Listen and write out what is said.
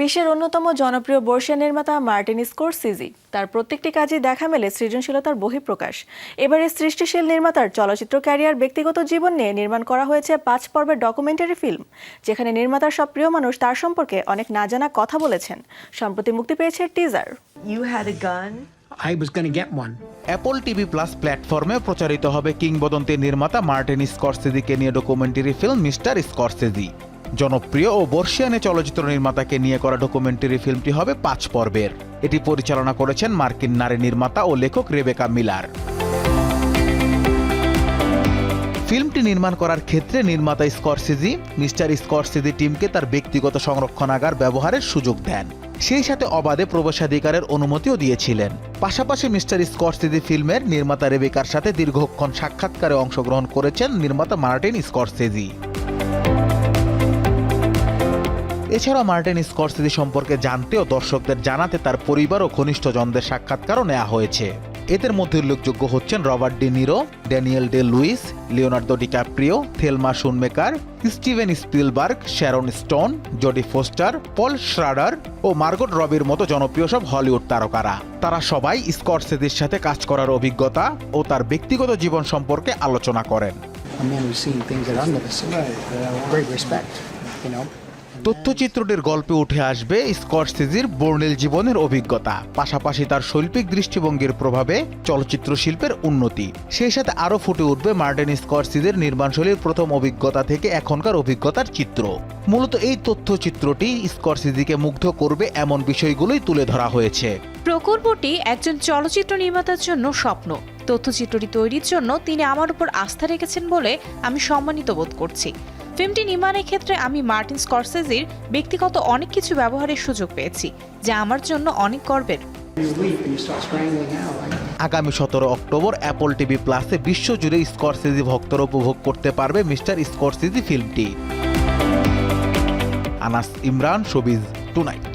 বিশ্বের অন্যতম জনপ্রিয় বর্ষিয়া নির্মাতা মার্টিন স্কোরসিজি। তার প্রত্যেকটি কাজই দেখা মেলে সৃজনশীলতার বহিঃপ্রকাশ। এবারে সৃষ্টিশীল নির্মাতার চলচ্চিত্র ক্যারিয়ার ব্যক্তিগত জীবন নিয়ে নির্মাণ করা হয়েছে পাঁচ পর্বের ডকুমেন্টারি ফিল্ম যেখানে নির্মাতার সব প্রিয় মানুষ তার সম্পর্কে অনেক না জানা কথা বলেছেন। সম্প্রতি মুক্তি পেয়েছে টিজার। Had a gun? I was going to get one. Apple TV plus প্ল্যাটফর্মে প্রচারিত হবে কিংবদন্তি নির্মাতা মার্টিন স্করসেজিকে নিয়ে ডকুমেন্টারি ফিল্ম মিস্টার স্করসেজি। জনপ্রিয় ও বর্ষিয়ানে চলচ্চিত্র নির্মাতাকে নিয়ে করা ডকুমেন্টারি ফিল্মটি হবে পাঁচ পর্বের। এটি পরিচালনা করেছেন মার্কিন নারী নির্মাতা ও লেখক রেবেকা মিলার। ফিল্মটি নির্মাণ করার ক্ষেত্রে নির্মাতা স্করসিজি, মিস্টার স্করসিজি টিমকে তার ব্যক্তিগত সংরক্ষণাগার ব্যবহারের সুযোগ দেন। সেই সাথে অবাধে প্রবেশাধিকারের অনুমতিও দিয়েছিলেন। পাশাপাশি মিস্টার স্করসিজি ফিল্মের নির্মাতা রেবেকার সাথে দীর্ঘক্ষণ সাক্ষাৎকারে অংশগ্রহণ করেছেন নির্মাতা মার্টিন স্করসেজি। এছাড়া মার্টিন স্করসেজি সম্পর্কে জানতে ও দর্শকদের জানাতে তার পরিবার ও ঘনিষ্ঠজনদের সাক্ষাৎকারও নেওয়া হয়েছে এদের মধ্যে উল্লেখযোগ্য হচ্ছেন Robert De Niro Daniel Day Lewis Leonardo DiCaprio Thelma Schoonmaker Steven Spielberg Sharon Stone Jodie Foster Paul Schrader ও মার্গট রবির মতো জনপ্রিয় সব হলিউড তারকারা তারা সবাই স্করসেজির সাথে কাজ করার অভিজ্ঞতা ও তার ব্যক্তিগত জীবন সম্পর্কে আলোচনা করেন A man who's seen things that I've never seen. Great respect, you know. তথ্যচিত্রটির গল্পে উঠে আসবে স্করসেজির বর্ণিল জীবনের অভিজ্ঞতা, পাশাপাশি তার শৈল্পিক দৃষ্টিভঙ্গির প্রভাবে চলচ্চিত্র শিল্পের উন্নতি। সেই সাথে আরও ফুটে উঠবে মার্টিন স্করসিজের নির্মাণশৈলীর প্রথম অভিজ্ঞতা থেকে এখনকার অভিজ্ঞতার চিত্র। মূলত এই তথ্যচিত্রটি স্করসিজিকে মুগ্ধ করবে এমন বিষয়গুলোই তুলে ধরা হয়েছে। প্রকল্পটি একজন চলচ্চিত্র নির্মাতার জন্য স্বপ্ন। তথ্যচিত্রটি তৈরির জন্য তিনি আমার উপর আস্থা রেখেছেন বলে আমি সম্মানিত বোধ করছি। ফিল্মটি নির্মাণের ক্ষেত্রে আমি মার্টিন স্করসেজির ব্যক্তিগত অনেক কিছু ব্যবহারের সুযোগ পেয়েছি, যা আমার জন্য অনেক গর্বের। আগামী সতেরো অক্টোবর অ্যাপল টিভি প্লাসে বিশ্বজুড়ে স্করসিজি ভক্তরা উপভোগ করতে পারবে mister Scorsese ফিল্মটি। Anas Imran, showbiz tonight.